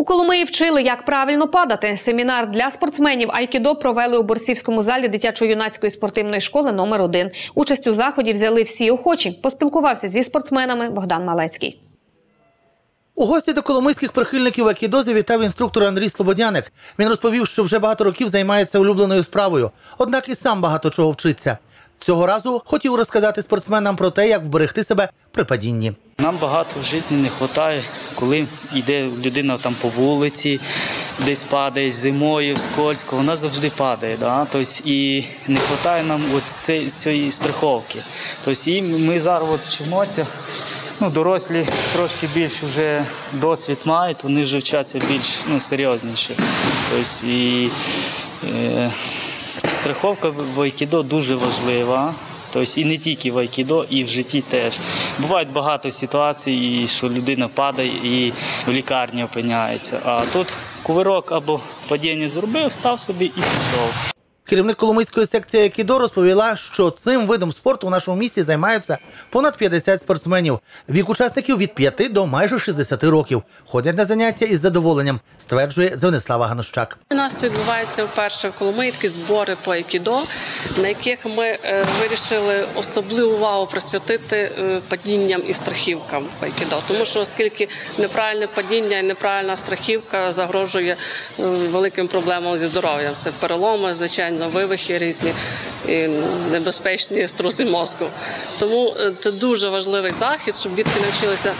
У Коломиї вчили, як правильно падати. Семінар для спортсменів Айкідо провели у борцівському залі дитячо-юнацької спортивної школи номер 1 Участь у заході взяли всі охочі. Поспілкувався зі спортсменами Богдан Малецький. У гості до коломийських прихильників Акідо завітав інструктор Андрій Слободяник. Він розповів, що вже багато років займається улюбленою справою, однак і сам багато чого вчиться. Цього разу хотів розказати спортсменам про те, як вберегти себе при падінні. Нам багато в житті не вистачає, коли йде людина там по вулиці, десь падає зимою, скользко, вона завжди падає. Да? Тобто, і не вистачає нам цієї, цієї страховки. Тобто, і ми зараз вчимося. Ну, дорослі трошки більш вже досвід мають, вони вже вчаться більш ну, серйозніше. Тобто, і, е, страховка в айкідо дуже важлива. Тобто і не тільки в айкідо, і в житті теж. Бувають багато ситуацій, що людина падає і в лікарні опиняється. А тут кувирок або падіння зробив, став собі і пішов. Керівник Коломийської секції Акідо розповіла, що цим видом спорту у нашому місті займаються понад 50 спортсменів. Вік учасників від 5 до майже 60 років. Ходять на заняття із задоволенням, стверджує Звенислава Ганущак. У нас відбуваються вперше в Коломиї такі збори по айкідо, на яких ми е, вирішили особливу увагу присвятити е, падінням і страхівкам по айкідо. Тому що оскільки неправильне падіння і неправильна страхівка загрожує е, великим проблемам зі здоров'ям. Це переломи, звичайно, вивихи різні і небезпечні струси мозку. Тому е, це дуже важливий захід, щоб дітки навчилися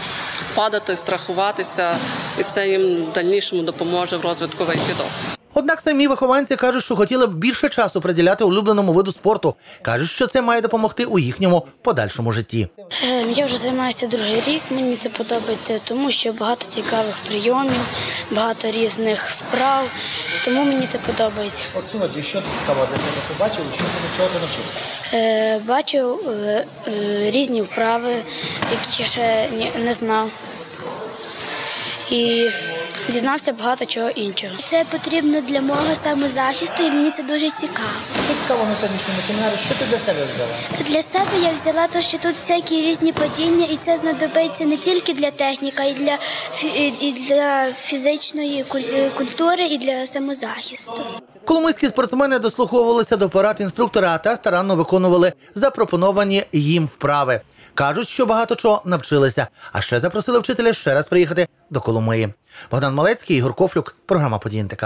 падати, страхуватися, і це їм в дальнішому допоможе в розвитку в айкідо. Однак самі вихованці кажуть, що хотіли б більше часу приділяти улюбленому виду спорту. кажуть, що це має допомогти у їхньому подальшому житті. Е, Я вже займаюся другий рік. Мені це подобається, тому що багато цікавих прийомів, багато різних вправ. Тому мені це подобається. От сьогодні що ти цікаво для себе побачив, що ти чого ти навчився? Е, Бачив е, е, різні вправи, які я ще ні- не знав. І дізнався багато чого іншого. Це потрібно для мого самозахисту, і мені це дуже цікаво. Що цікаво на сьогоднішньому семінарі? Що ти для себе взяла? Для себе я взяла те, що тут всякі різні падіння, і це знадобиться не тільки для техніки, і для фі- і- для фізичної куль- культури, і для самозахисту. Коломийські спортсмени дослуховувалися до порад інструктора та старанно виконували запропоновані їм вправи. Кажуть, що багато чого навчилися, а ще запросили вчителя ще раз приїхати до Коломиї. Богдан Малецький, Ігор Кофлюк, програма «Події НТК».